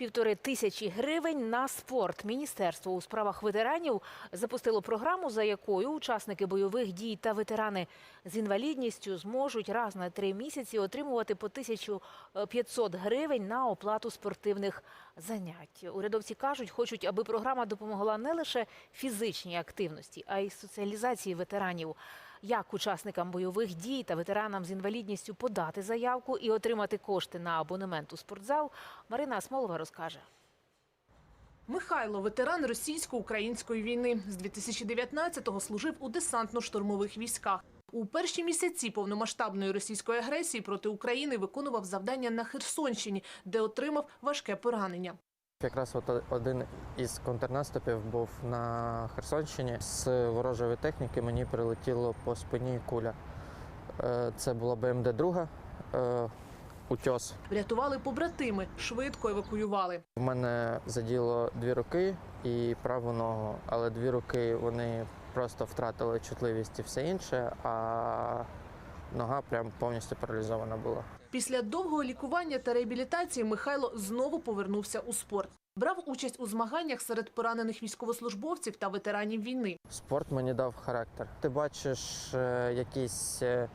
Півтори тисячі гривень на спорт. Міністерство у справах ветеранів запустило програму, за якою учасники бойових дій та ветерани з інвалідністю зможуть раз на три місяці отримувати по 1500 гривень на оплату спортивних занять. Урядовці кажуть, хочуть, аби програма допомогла не лише фізичній активності, а й соціалізації ветеранів. Як учасникам бойових дій та ветеранам з інвалідністю подати заявку і отримати кошти на абонемент у спортзал, Марина Смолова розкаже. Михайло, ветеран російсько-української війни. З 2019-го служив у десантно-штурмових військах. У перші місяці повномасштабної російської агресії проти України виконував завдання на Херсонщині, де отримав важке поранення. Якраз от один із контрнаступів був на Херсонщині. З ворожої техніки мені прилетіло по спині куля. Е, Це була БМД-2, е, утьос. Врятували побратими, швидко евакуювали. У мене заділо дві руки і праву ногу, але дві руки вони просто втратили чутливість і все інше, а нога прям повністю паралізована була. Після довгого лікування та реабілітації Михайло знову повернувся у спорт. Брав участь у змаганнях серед поранених військовослужбовців та ветеранів війни. Спорт мені дав характер. Ти бачиш е, якісь е,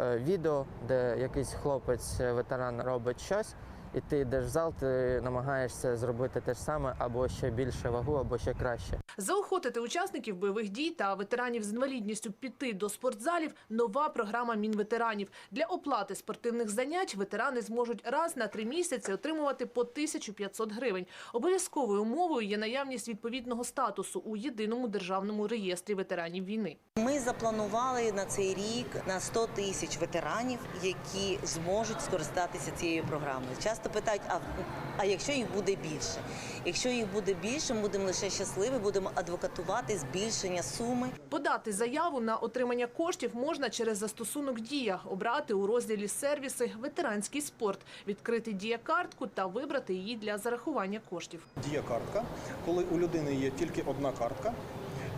е, відео, де якийсь хлопець, ветеран робить щось, і ти йдеш в зал, ти намагаєшся зробити те ж саме, або ще більше вагу, або ще краще. Заохотити учасників бойових дій та ветеранів з інвалідністю піти до спортзалів – нова програма Мінветеранів. Для оплати спортивних занять ветерани зможуть раз на три місяці отримувати по 1500 гривень. Обов'язковою умовою є наявність відповідного статусу у єдиному державному реєстрі ветеранів війни. Ми запланували на цей рік на 100 тисяч ветеранів, які зможуть скористатися цією програмою. Часто питають, а, а якщо їх буде більше? Якщо їх буде більше, ми будемо лише щасливі, будемо адвокатувати збільшення суми. Подати заяву на отримання коштів можна через застосунок «Дія», обрати у розділі «Сервіси» «Ветеранський спорт», відкрити «Дія-картку» та вибрати її для зарахування коштів. Діє картка, коли у людини є тільки одна картка,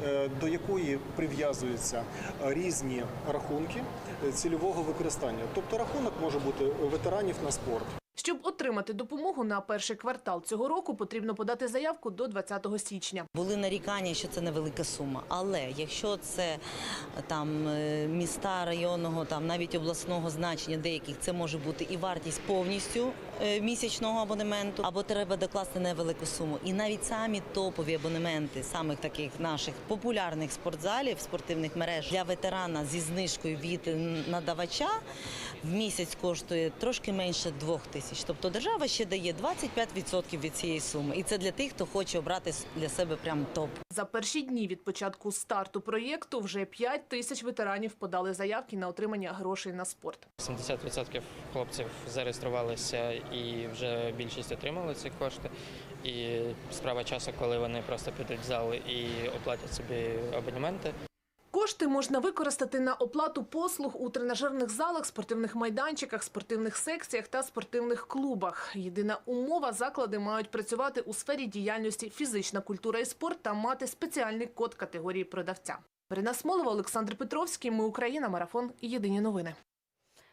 е, до якої прив'язуються різні рахунки е, цільового використання. Тобто рахунок може бути ветеранів на спорт. Щоб отримати допомогу на перший квартал цього року, потрібно подати заявку до 20 січня. Були нарікання, що це невелика сума. Але якщо це там е, міста районного, там навіть обласного значення деяких, це може бути і вартість повністю е, місячного абонементу, або треба докласти невелику суму. І навіть самі топові абонементи самих таких наших популярних спортзалів, спортивних мереж для ветерана зі знижкою від надавача в місяць коштує трошки менше двох тисяч. Тобто держава ще дає 25% від цієї суми. І це для тих, хто хоче обрати для себе прям топ. За перші дні від початку старту проєкту вже 5 тисяч ветеранів подали заявки на отримання грошей на спорт. 70% хлопців зареєструвалися і вже більшість отримали ці кошти. І справа часу, коли вони просто підуть в зал і оплатять собі абонементи. Кошти можна використати на оплату послуг у тренажерних залах, спортивних майданчиках, спортивних секціях та спортивних клубах. Єдина умова – заклади мають працювати у сфері діяльності фізична культура і спорт та мати спеціальний код категорії продавця. Марина Смолова, Олександр Петровський. Ми Україна. Марафон. Єдині новини.